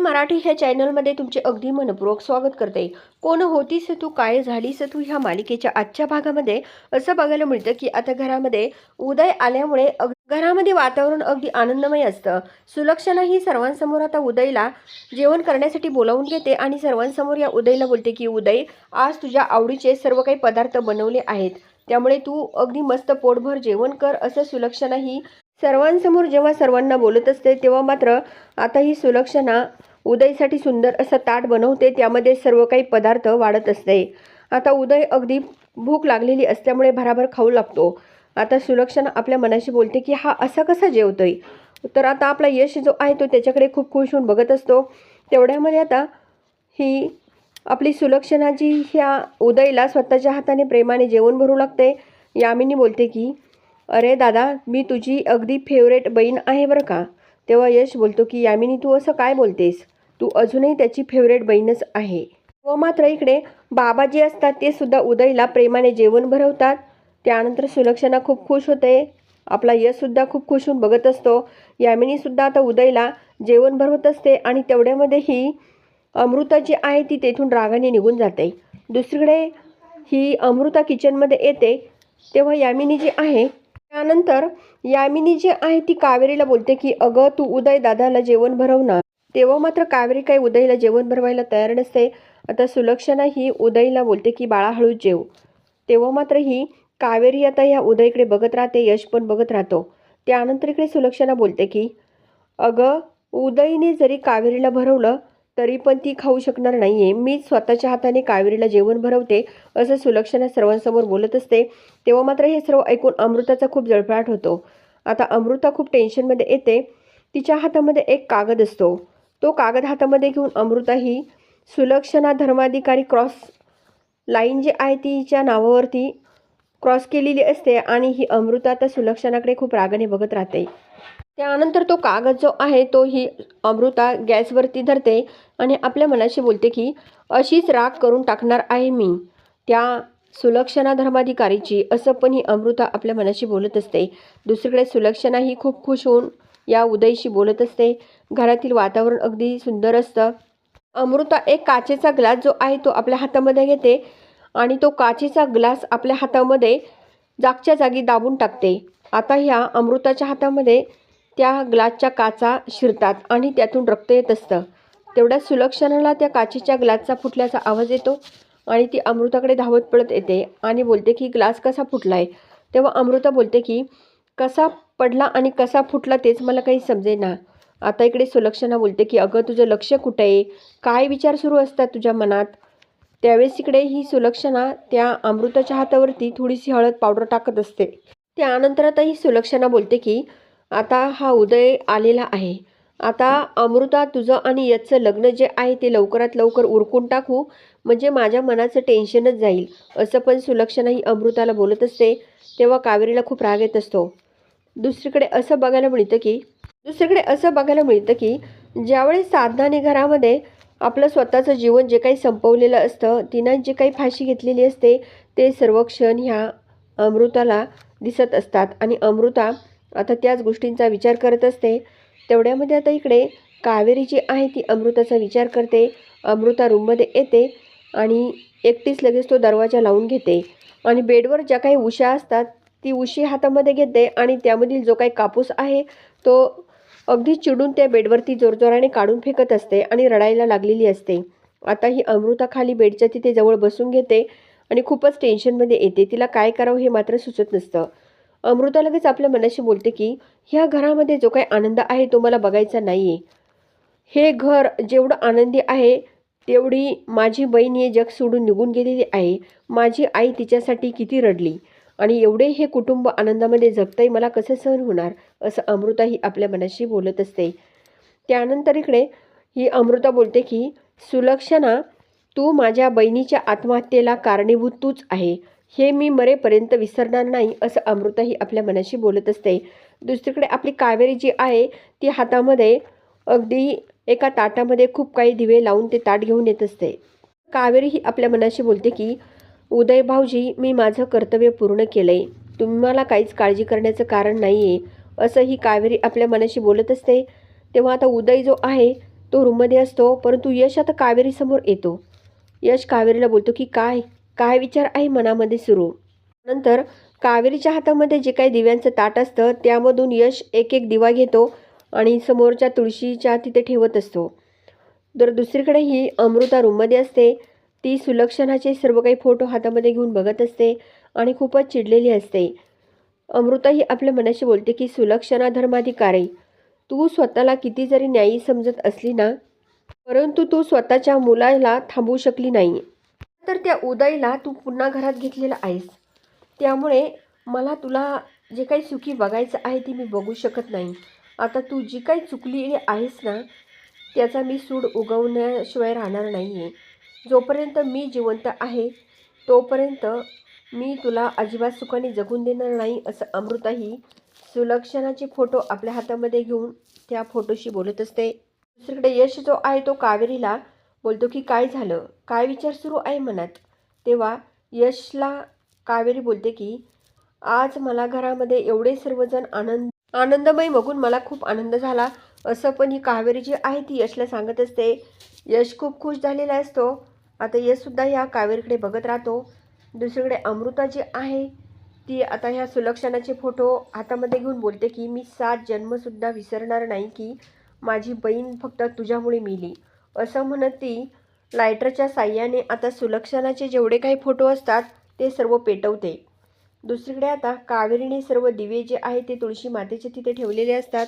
मराठी ह्या चॅनलमध्ये तुमचे अगदी मनपूर्वक स्वागत करते. कोण होतीस तू? काय झालीस तू? ह्या मालिकेच्या आजच्या भागामध्ये असं बघायला मिळतं की आता घरामध्ये उदय आल्यामुळे अग घरामध्ये वातावरण अगदी आनंदमय असतं. सुलक्षणा ही सर्वांसमोर आता उदयला जेवण करण्यासाठी बोलावून घेते आणि सर्वांसमोर या उदयला बोलते की उदय आज तुझ्या आवडीचे सर्व काही पदार्थ बनवले आहेत. त्यामुळे तू अगदी मस्त पोटभर जेवण कर. असं सुलक्षणा ही सर्वांसमोर जेव्हा सर्वांना बोलत असते तेव्हा मात्र आता ही सुलक्षणा उदयसाठी सुंदर असं ताट बनवते त्यामध्ये सर्व काही पदार्थ वाढत असते. आता उदय अगदी भूक लागलेली असल्यामुळे भराभर खाऊ लागतो. आता सुलक्षणा आपल्या मनाशी बोलते की हा असा कसा जेवतोय? तर आता आपला यश जो आहे तो त्याच्याकडे खूप खुश होऊन बघत असतो. तेवढ्यामध्ये आता ही आपली सुलक्षणाची ह्या उदयला स्वतःच्या हाताने प्रेमाने जेवण भरू लागते. यामिनी बोलते की अरे दादा मी तुझी अगदी फेवरेट बहीण आहे बरं का? तेव्हा यश बोलतो की यामिनी तू असं काय बोलतेस? तू अजूनही त्याची फेवरेट बहीणच आहे. व मात्र इकडे बाबा जे असतात ते सुद्धा उदयला प्रेमाने जेवण भरवतात. त्यानंतर सुलक्षणा खूप खुश होते. आपला यशसुद्धा खूप खुश होऊन बघत असतो. यामिनीसुद्धा आता उदयला जेवण भरवत असते आणि तेवढ्यामध्ये ही अमृता जी आहे ती तेथून रागाने निघून जाते. दुसरीकडे ही अमृता किचनमध्ये येते. तेव्हा यामिनी जी आहे त्यानंतर यामिनी जी आहे ती कावेरीला बोलते की अगं तू उदय दादाला जेवण भरवणार. तेव्हा मात्र कावेरी काही उदयला जेवण भरवायला तयार नसते आता सुलक्षणा ही उदयला बोलते की बाळा हळू जेव. तेव्हा मात्र ही कावेरी आता ह्या उदयकडे बघत राहते यश पण बघत राहतो. त्यानंतर इकडे सुलक्षणा बोलते की अगं उदयने जरी कावेरीला भरवलं तरी पण ती खाऊ शकणार नाही आहे मी स्वतःच्या हाताने कावेरीला जेवण भरवते असं सुलक्षणा सर्वांसमोर बोलत असते. तेव्हा मात्र हे सर्व ऐकून अमृताचा खूप जळफळाट होतो. आता अमृता खूप टेन्शनमध्ये येते. तिच्या हातामध्ये एक कागद असतो. तो कागद हातामध्ये घेऊन अमृता ही सुलक्षणा धर्माधिकारी क्रॉस लाईन जी आहे तिच्या नावावरती क्रॉस केलेली असते आणि ही अमृता तर सुलक्षणाकडे खूप रागाने बघत राहते. त्यानंतर तो कागद जो आहे तो ही अमृता गॅसवरती धरते आणि आपल्या मनाशी बोलते की अशीच राग करून टाकणार आहे मी. त्या सुलक्षणा धर्माधिकारीची असं पण ही अमृता आपल्या मनाशी बोलत असते. दुसरीकडे सुलक्षणा ही खूप खुश होऊन या उदयशी बोलत असते. घरातील वातावरण अगदी सुंदर असतं. अमृता एक काचेचा ग्लास जो आहे तो आपल्या हातामध्ये घेते आणि तो काचेचा ग्लास आपल्या हातामध्ये जागच्या जागी दाबून टाकते. आता ह्या अमृताच्या हातामध्ये त्या ग्लासच्या काचा शिरतात आणि त्यातून रक्त येत असतं. तेवढ्याच सुलक्षणाला त्या काचेच्या ग्लासचा फुटल्याचा आवाज येतो आणि ती अमृताकडे धावत पळत येते आणि बोलते की ग्लास कसा फुटला आहे तेव्हा अमृता बोलते की कसा पडला आणि कसा फुटला तेच मला काही समजेना. आता इकडे सुलक्षणा बोलते की अगं तुझं लक्ष कुठं आहे? काय विचार सुरू असतात तुझ्या मनात? त्यावेळेस इकडे ही सुलक्षणा त्या अमृताच्या हातावरती थोडीशी हळद पावडर टाकत असते. त्यानंतर आता ही सुलक्षणा बोलते की आता हा उदय आलेला आहे. आता अमृता तुझं आणि याचं लग्न जे आहे ते लवकरात लवकर उरकून टाकू म्हणजे माझ्या मनाचं टेन्शनच जाईल. असं पण सुलक्षणा ही अमृताला बोलत असते तेव्हा कावेरीला खूप राग येत असतो. दुसरीकडे असं बघायला मिळतं की दुसरीकडे असं बघायला मिळतं की ज्यावेळेस साधनाने घरामध्ये आपलं स्वतःचं जीवन जे काही संपवलेलं असतं तिनं जे काही फाशी घेतलेली असते ते सर्व क्षण ह्या अमृताला दिसत असतात. आणि अमृता आता त्याच गोष्टींचा विचार करत असते. तेवढ्यामध्ये आता इकडे कावेरी जी आहे ती अमृताचा विचार करते. अमृता रूममध्ये येते आणि एकटीच लगेच तो दरवाजा लावून घेते. आणि बेडवर ज्या काही उशा असतात ती उशी हातामध्ये घेते आणि त्यामधील जो काही कापूस आहे तो अगदी चिडून त्या बेडवरती जोरजोराने काढून फेकत असते आणि रडायला लागलेली असते. आता ही अमृता खाली बेडच्या तिथे जवळ बसून घेते आणि खूपच टेन्शनमध्ये येते. तिला काय करावं हे मात्र सुचत नसतं. अमृता लगेच आपल्या मनाशी बोलते की ह्या घरामध्ये जो काही आनंद आहे तो मला बघायचा नाही आहे हे घर जेवढं आनंदी आहे तेवढी माझी बहीण हे जग सोडून निघून गेलेली आहे. माझी आई तिच्यासाठी किती रडली. आणि एवढे हे कुटुंब आनंदामध्ये जगतंय मला कसं सहन होणार? असं अमृताही आपल्या मनाशी बोलत असते. त्यानंतर इकडे ही अमृता बोलते की सुलक्षणा तू माझ्या बहिणीच्या आत्महत्येला कारणीभूत तूच आहे. हे मी मरेपर्यंत विसरणार नाही असं अमृताही आपल्या मनाशी बोलत असते. दुसरीकडे आपली कावेरी जी आहे ती हातामध्ये अगदी एका ताटामध्ये खूप काही दिवे लावून ते ताट घेऊन येत असते. कावेरी ही आपल्या मनाशी बोलते की उदय भाऊजी मी माझं कर्तव्य पूर्ण केलं आहे तुम्हाला काहीच काळजी करण्याचं कारण नाही आहे असं ही कावेरी आपल्या मनाशी बोलत असते. तेव्हा आता उदय जो आहे तो रूममध्ये असतो परंतु यश आता कावेरीसमोर येतो. यश कावेरीला बोलतो की काय? काय विचार आहे मनामध्ये सुरू? नंतर कावेरीच्या हातामध्ये जे काही दिव्यांचं ताट असतं त्यामधून यश एक एक दिवा घेतो आणि समोरच्या तुळशीच्या तिथे ठेवत असतो. तर दुसरीकडे ही अमृता रूममध्ये असते. ती सुलक्षणाचे सर्व काही फोटो हातामध्ये घेऊन बघत असते आणि खूपच चिडलेली असते. अमृताही आपल्या मनाशी बोलते की सुलक्षणा धर्माधिकारी तू स्वतःला किती जरी न्यायी समजत असली ना परंतु तू स्वतःच्या मुलाला थांबवू शकली नाही. तर त्या उदयला तू पुन्हा घरात घेतलेला आहेस. त्यामुळे मला तुला जे काही सुखी बघायचं आहे ती मी बघू शकत नाही. आता तू जी काही चुकली आहेस ना त्याचा मी सूड उगवण्याशिवाय राहणार नाही आहे जोपर्यंत मी जिवंत आहे तोपर्यंत मी तुला अजिबात सुखाने जगून देणार नाही असं अमृताही सुलक्षणाचे फोटो आपल्या हातामध्ये घेऊन त्या फोटोशी बोलत असते. दुसरीकडे यश जो आहे तो कावेरीला बोलतो की काय झालं? काय विचार सुरू आहे मनात? तेव्हा यशला कावेरी बोलते की आज मला घरामध्ये एवढे सर्वजण आनंद आनंदमय बघून मला खूप आनंद झाला. असं पण ही कावेरी जी आहे ती यशला सांगत असते. यश खूप खुश झालेला असतो. आता यशसुद्धा ह्या कावेरीकडे बघत राहतो. दुसरीकडे अमृता जी आहे ती आता ह्या सुलक्षणाचे फोटो हातामध्ये घेऊन बोलते की मी सात जन्मसुद्धा विसरणार नाही की माझी बहीण फक्त तुझ्यामुळे मिली. असं म्हणत ती लायटरच्या साह्याने आता सुलक्षणाचे जेवढे काही फोटो असतात ते सर्व पेटवते. दुसरीकडे आता कावेरीने सर्व दिवे जे आहे ते तुळशी मातेचे तिथे ठेवलेले असतात.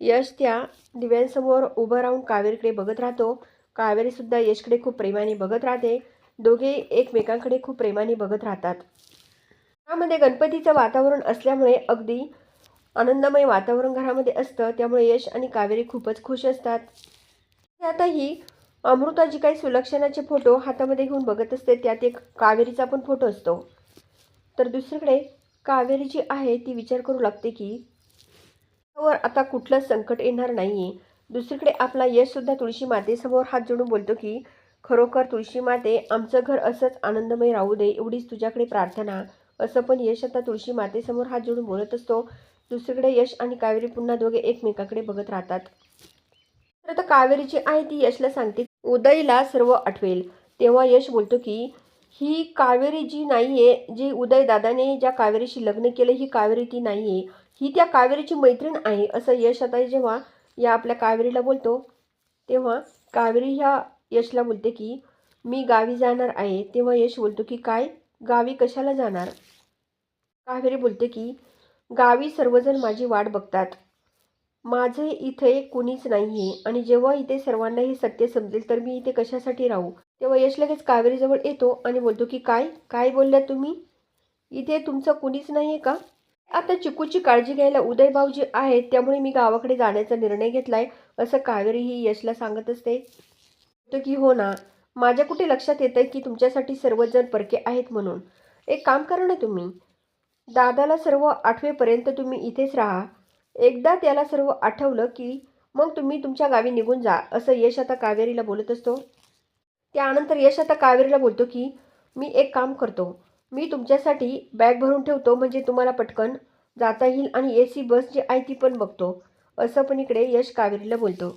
यश त्या दिव्यांसमोर उभं राहून कावेरीकडे बघत राहतो. कावेरीसुद्धा यशकडे खूप प्रेमाने बघत राहते. दोघे एकमेकांकडे खूप प्रेमाने बघत राहतात. त्यामध्ये गणपतीचं वातावरण असल्यामुळे अगदी आनंदमय वातावरण घरामध्ये असतं. त्यामुळे यश आणि कावेरी खूपच खुश असतात. आता ही अमृता जी काही सुलक्षणाचे फोटो हातामध्ये घेऊन बघत असते. त्यात एक कावेरीचा पण फोटो असतो. तर दुसरीकडे कावेरी जी आहे ती विचार करू लागते की वर आता कुठलं संकट येणार नाही आहे दुसरीकडे आपला यशसुद्धा तुळशी मातेसमोर हात जोडून बोलतो की खरोखर तुळशी माते आमचं घर असंच आनंदमय राहू दे एवढीच तुझ्याकडे प्रार्थना. असं पण यश आता तुळशी मातेसमोर हात जोडून बोलत असतो. दुसरीकडे यश आणि कावेरी पुन्हा दोघे एकमेकाकडे बघत राहतात. तर आता कावेरीची आहे ती यशला सांगते. उदयला सर्व आठवेल. तेव्हा यश बोलतो की ही कावेरी जी नाही आहे जी उदय दादाने ज्या कावेरीशी लग्न केलं ही कावेरी ती नाही आहे ही त्या कावेरीची मैत्रीण आहे. असं यश आता जेव्हा या आपल्या कावेरीला बोलतो तेव्हा कावेरी ह्या यशला बोलते की मी गावी जाणार आहे. तेव्हा यश बोलतो की काय? गावी कशाला जाणार? कावेरी बोलते की गावी सर्वजण माझी वाट बघतात. माझे इथे कुणीच नाही आहे आणि जेव्हा इथे सर्वांना हे सत्य समजेल तर मी इथे कशासाठी राहू? तेव्हा यश लगेच कावेरीजवळ येतो आणि बोलतो की काय? काय बोलल्या तुम्ही? इथे तुमचं कुणीच नाही आहे का? आता चिकूची काळजी घ्यायला उदय भाऊजी आहेत त्यामुळे मी गावाकडे जाण्याचा निर्णय घेतलाय असं कावेरी ही यशला सांगत असते तो की हो ना माझ्या कुठे लक्षात येतं की तुमच्यासाठी सर्वजण परके आहेत म्हणून. एक काम करा ना तुम्ही. दादाला सर्व आठवेपर्यंत तुम्ही इथेच राहा. एकदा त्याला सर्व आठवलं की मग तुम्ही तुमच्या गावी निघून जा असं यश आता कावेरीला बोलत असतो. त्यानंतर यश आता कावेरीला बोलतो की मी एक काम करतो. मी तुमच्यासाठी बॅग भरून ठेवतो म्हणजे तुम्हाला पटकन जाता येईल आणि ए सी बस जी आहे ती पण बघतो असं पण इकडे यश कावेरीला बोलतो.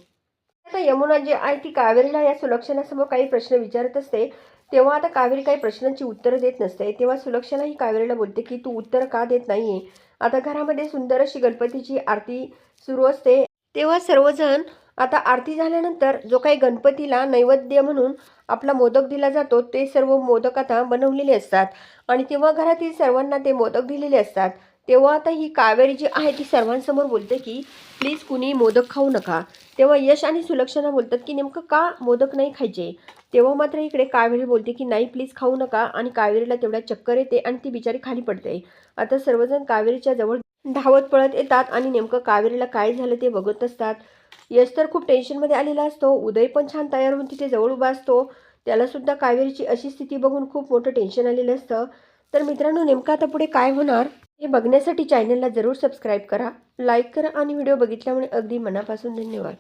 आता यमुना जी आहे ती कावेरीला या सुलक्षणासमोर काही प्रश्न विचारत असते तेव्हा आता कावेरी काही प्रश्नांची उत्तरं देत नसते तेव्हा सुलक्षणा ही कावेरीला बोलते की तू उत्तर का देत नाही आहे आता घरामध्ये सुंदर अशी गणपतीची आरती सुरू असते तेव्हा सर्वजण आता आरती झाल्यानंतर जो काही गणपतीला नैवेद्य म्हणून आपला मोदक दिला जातो ते सर्व मोदक आता बनवलेले असतात. आणि तेव्हा घरातील सर्वांना ते मोदक दिलेले असतात. तेव्हा आता ही कावेरी जी आहे ती सर्वांसमोर बोलते की प्लीज कुणी मोदक खाऊ नका. तेव्हा यश आणि सुलक्षणा बोलतात की नेमकं का मोदक नाही खायचे? तेव्हा मात्र इकडे कावेरी बोलते की नाही प्लीज खाऊ नका. आणि कावेरीला तेवढ्या चक्कर येते आणि ती बिचारी खाली पडते. आता सर्वजण कावेरीच्या जवळ धावत पळत येतात आणि नेमकं कावेरीला काय झालं ते बघत असतात. यश तर खूप टेन्शनमध्ये आलेला असतो. उदय पण छान तयार होऊन तिथे जवळ उभा असतो. त्यालासुद्धा कावेरीची अशी स्थिती बघून खूप मोठं टेन्शन आलेलं असतं. तर मित्रांनो नेमकं आता पुढे काय होणार हे बघण्यासाठी चॅनलला जरूर सबस्क्राईब करा लाईक करा आणि व्हिडिओ बघितल्यामुळे अगदी मनापासून धन्यवाद.